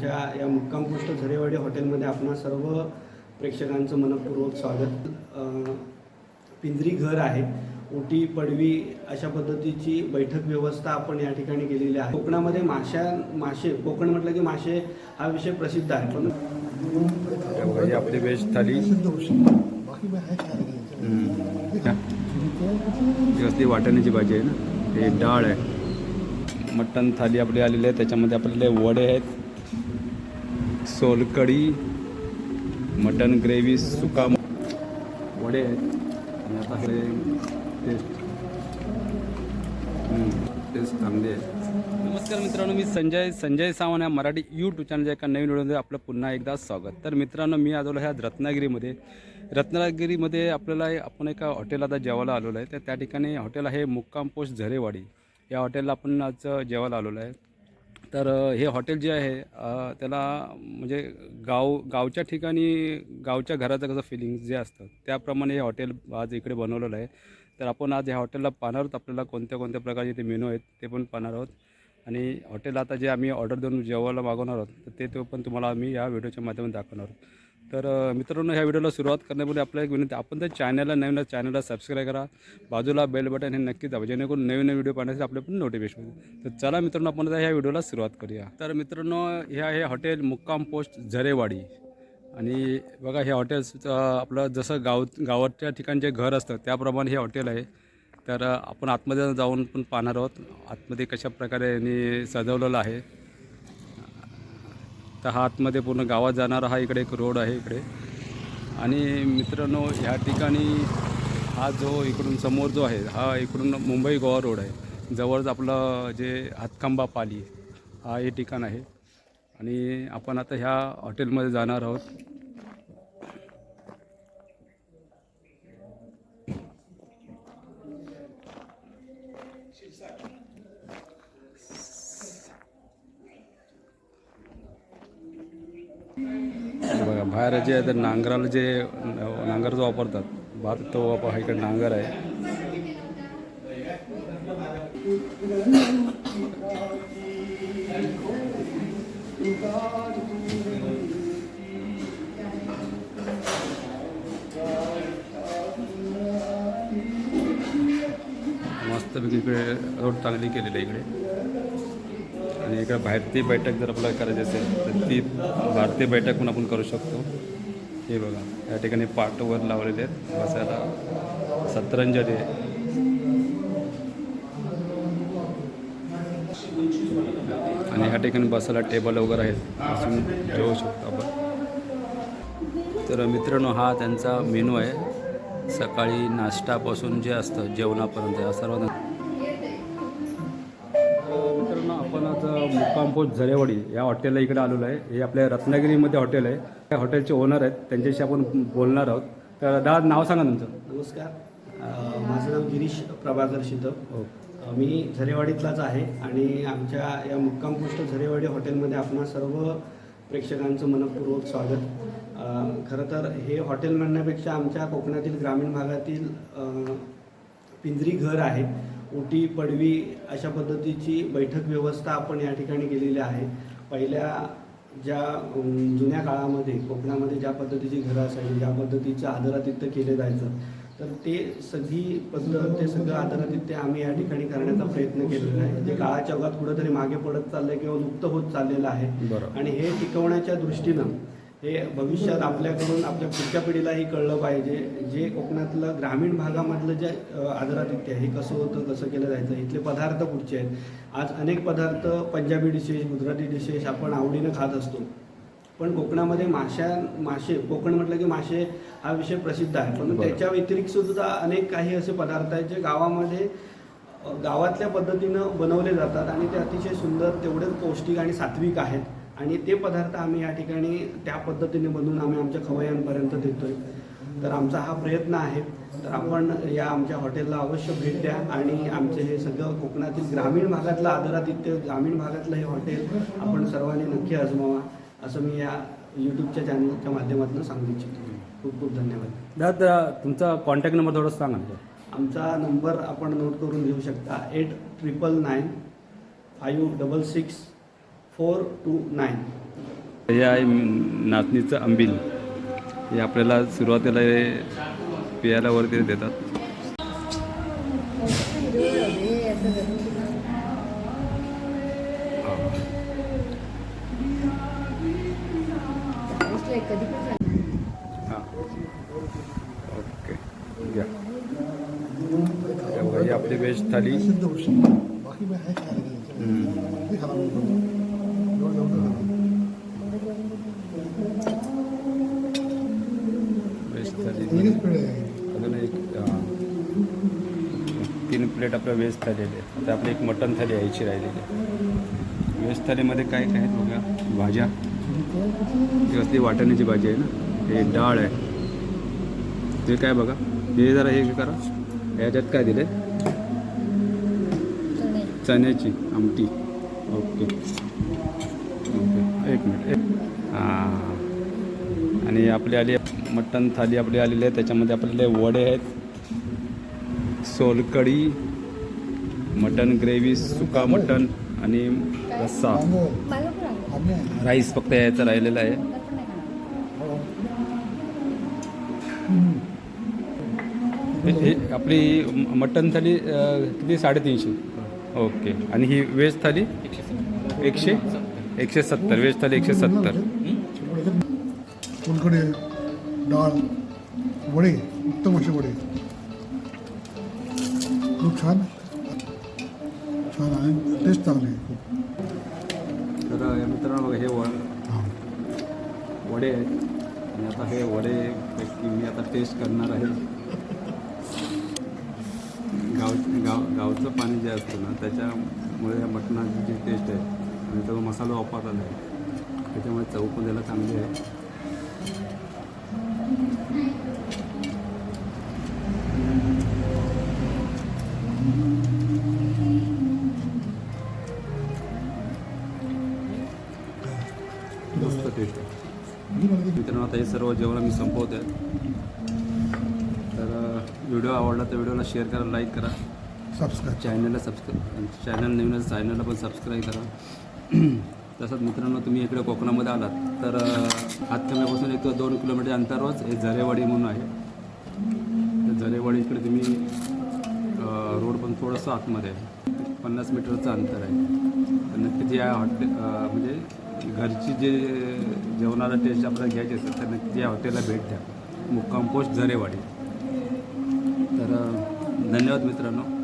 आमच्या या मुक्कामपुष्ट झरेवाडी हॉटेलमध्ये आपणा सर्व प्रेक्षकांचं मनपूर्वक स्वागत. पिंजरी घर आहे. ओटी पडवी अशा पद्धतीची बैठक व्यवस्था आपण या ठिकाणी केलेली आहे. कोकणामध्ये माशा मासे कोकण म्हटलं की मासे हा विषय प्रसिद्ध आहे. पण आपली वेज थाली. बाकी वाटाण्याची भाजी आहे ना. हे डाळ आहे. मटण थाली आपली आलेली आहे. त्याच्यामध्ये आपल्याला वडे आहेत. सोलकढी मटन ग्रेव्ही सुका वडे आहेत. आणि आता हे टेस्ट टेस्ट चांगली आहे नमस्कार मित्रांनो मी संजय संजय सावंत या मराठी यूट्यूब चॅनलच्या एका नवीन व्हिडिओमध्ये आपलं पुन्हा एकदा स्वागत. तर मित्रांनो मी आलो ह्या रत्नागिरीमध्ये. रत्नागिरीमध्ये आपल्याला आपण एका हॉटेल आता जेवायला आलेलो आहे. तर त्या ठिकाणी हॉटेल आहे मुक्काम पोस्ट झरेवाडी. या हॉटेलला आपण आज जेवायला आलेलो आहे. तर हे हॉटेल जे आहे त्याला म्हणजे गाव गावच्या ठिकाणी गावच्या घराचं कसं फिलिंग जे असतं त्याप्रमाणे हे हॉटेल आज इकडे बनवलेलं आहे. तर आपण आज ह्या हॉटेलला पाहणार आहोत. आपल्याला कोणत्या कोणत्या प्रकारचे ते मेनू आहेत ते पण पाहणार आहोत. आणि हॉटेल आता जे आम्ही ऑर्डर देऊन जेवायला मागवणार आहोत तर ते तो पण तुम्हाला आम्ही या व्हिडिओच्या माध्यमातून दाखवणार आहोत. तर मित्रांनो ह्या व्हिडिओला सुरुवात करण्यापूर्वी आपल्याला एक विनंती आपण त्या चॅनलला नवीन चॅनलला सबस्क्राईब करा. बाजूला बेल बटन हे नक्की दाबा जेणेकरून नवीन नवीन व्हिडिओ पाहण्यासाठी आपले पण नोटिफिकेशन तर चला मित्रांनो आपण ह्या व्हिडिओला सुरुवात करूया. तर मित्रांनो ह्या हे हॉटेल मुक्काम पोस्ट झरेवाडी. आणि बघा हे हॉटेल्स आपलं जसं गाव गावाच्या ठिकाणी जे घर असतं त्याप्रमाणे हे हॉटेल आहे. तर आपण आतमध्ये जाऊन पण पाहणार आहोत. आतमध्ये कशा प्रकारे यांनी सजवलेलं आहे. तर हा आतमध्ये पूर्ण गावात जाणारा हा इकडे एक रोड आहे इकडे. आणि मित्रांनो ह्या ठिकाणी हा जो इकडून समोर जो आहे हा इकडून मुंबई गोवा रोड आहे. जवळच आपलं जे हातकांबा पाली हा हे ठिकाण आहे. आणि आपण आता ह्या हॉटेलमध्ये जाणार आहोत. बाहेर जे आहे तर नांगराला जे नांगर जो वापरतात भात तो वापर हा इकडे नांगर आहे. मस्तपैकी इकडे रोड चांगली केलेली आहे इकडे. आणि इकडे भारतीय बैठक जर आपल्याला करायची असेल तर ती भारतीय बैठक पण आपण करू शकतो. हे बघा या ठिकाणी पाटवर लावलेले आहेत बसायला. सतरंजली आहे. आणि ह्या ठिकाणी बसायला टेबल वगैरे आहेत बसून जेवू शकतो आपण. तर मित्रांनो हा त्यांचा मेनू आहे. सकाळी नाश्तापासून जे असतं जेवणापर्यंत या सर्व पोस्ट झरेवाडी या हॉटेलला इकडे आलेलो आहे. हे आपल्या रत्नागिरीमध्ये हॉटेल आहे. त्या हॉटेलचे ओनर आहेत. त्यांच्याशी आपण बोलणार आहोत. तर दादा नाव सांगा तुमचं. नमस्कार. माझं नाव गिरीश प्रभाकर शितप हो. मी झरेवाडीतलाच आहे आणि आमच्या या मुक्काम पोस्ट झरेवाडी हॉटेलमध्ये आपणा सर्व प्रेक्षकांचं मनपूर्वक स्वागत. खरं तर हे हॉटेल म्हणण्यापेक्षा आमच्या कोकणातील ग्रामीण भागातील पिंजरी घर आहे. ओटी पडवी अशा पद्धतीची बैठक व्यवस्था आपण या ठिकाणी केलेली आहे. पहिल्या ज्या जुन्या काळामध्ये कोकणामध्ये ज्या पद्धतीची घरं असायची ज्या पद्धतीचं आदरातिथ्य केलं जायचं तर ते सगळी पद्धत ते सगळं आदरातिथ्य आम्ही या ठिकाणी करण्याचा प्रयत्न केलेला आहे. जे काळाच्या ओघात कुठंतरी मागे पडत चाललंय किंवा लुप्त होत चाललेलं आहे. आणि हे टिकवण्याच्या दृष्टीनं हे भविष्यात आपल्याकडून आपल्या पुढच्या पिढीलाही कळलं पाहिजे. जे कोकणातलं ग्रामीण भागामधलं जे आदरातिथ्य आहे हे कसं होतं कसं केलं जायचं इथले पदार्थ कुठचे आहेत? आज अनेक पदार्थ पंजाबी डिशेस गुजराती डिशेस आपण आवडीनं खात असतो. पण कोकणामध्ये माशा मासे कोकण म्हटलं की मासे हा विषय प्रसिद्ध आहे. पण. त्याच्या व्यतिरिक्त सुद्धा अनेक काही असे पदार्थ आहेत जे गावामध्ये गावातल्या पद्धतीनं बनवले जातात आणि ते अतिशय सुंदर तेवढेच पौष्टिक आणि सात्विक आहेत. आणि ते पदार्थ आम्ही या ठिकाणी त्या पद्धतीने बनवून आम्ही आमच्या खवय्यांपर्यंत देतोय. तर आमचा हा प्रयत्न आहे. तर आपण या आमच्या हॉटेलला अवश्य भेट द्या आणि आमचे हे सगळं कोकणातील ग्रामीण भागातलं आदरातिथ्य ग्रामीण भागातलं हे हॉटेल आपण सर्वांनी नक्की आजमावा असं मी या यूट्यूबच्या चॅनलच्या माध्यमातून सांगू इच्छितो. खूप खूप धन्यवाद. दादा तुमचा कॉन्टॅक्ट नंबर थोडं सांगा आमचा नंबर आपण नोट करून घेऊ शकता. Eight triple nine five double six four two nine. हे आहे नाचणीचं आंबील हे आपल्याला सुरुवातीला हे पियाला वरती देतात. हां. ओके. घ्या आपली व्हेज थाली सिद्ध गोष्ट बाकी मी आहे खायला घ्यायचं हम्म. ते खाणार मी एवढं एवढं खाणार. व्हेज थाली एकच पेढे आहे अजून एक तीन प्लेट आपल्या व्हेज थाली आहे. आता आपली एक मटन थाली यायची राहिलेली आहे. व्हेज थालीमध्ये काय काय आहेत बघा? भाज्या. ही असली वाटाण्याची भाजी आहे ना? हे डाळ आहे. ते काय बघा? हे जरा हे करा. ह्याच्यात काय दिले चणे. चण्याची आमटी. ओके. ओके. एक मिनिट. एक हां. आणि आपली आली मटन थाली आपली आलेली आहे. त्याच्यामध्ये आपल्याला वडे आहेत. सोलकढी मटन ग्रेव्ही सुका मटन आणि रस्सा. राईस फक्त यायचं राहिलेलं आहे. हे आपली मटन थाली किती? साडेतीनशे. ओके. आणि ही व्हेज थाली? एकशे एकशे सत्तर. व्हेज थाली एकशे सत्तर. सोलकडे डाळ वडे उत्तम असे वडे. खूप छान. छान आहे. टेस्ट चांगली आहे. खूप. तर मित्रांनो बघा हे व हां. वडे आहेत. आणि आता हे वडे पैकी मी आता टेस्ट करणार आहे. गाव गाव गावचं पाणी जे असतं ना त्याच्यामुळे या मटणाची जी टेस्ट आहे आणि तो मसाला वापरलेला आहे त्याच्यामुळे चव पण त्याला चांगली आहे. मस्त टेस्ट आहे मित्रांनो आता हे सर्व जेवण मी संपवत आहे तर व्हिडिओ आवडला तर व्हिडिओला शेअर करा लाईक करा. सबस्क्राईब चॅनलला सबस्क्राईब चॅनल नवीन चॅनलला पण सबस्क्राईब करा. तसंच मित्रांनो तुम्ही इकडे कोकणामध्ये आलात तर हातकम्यापासून एक दोन किलोमीटर अंतरावरच हे झरेवाडी म्हणून आहे. तर झरेवाडी इकडे तुम्ही रोड पण थोडंसं आतमध्ये आहे. पन्नास मीटरचं अंतर आहे. तर नक्कीच या हॉटेल म्हणजे घरची जे जेवणाला टेस्ट आपल्याला घ्यायची असेल तर नक्की या हॉटेलला भेट द्या. मुक्काम पोस्ट झरेवाडी तर धन्यवाद मित्रांनो.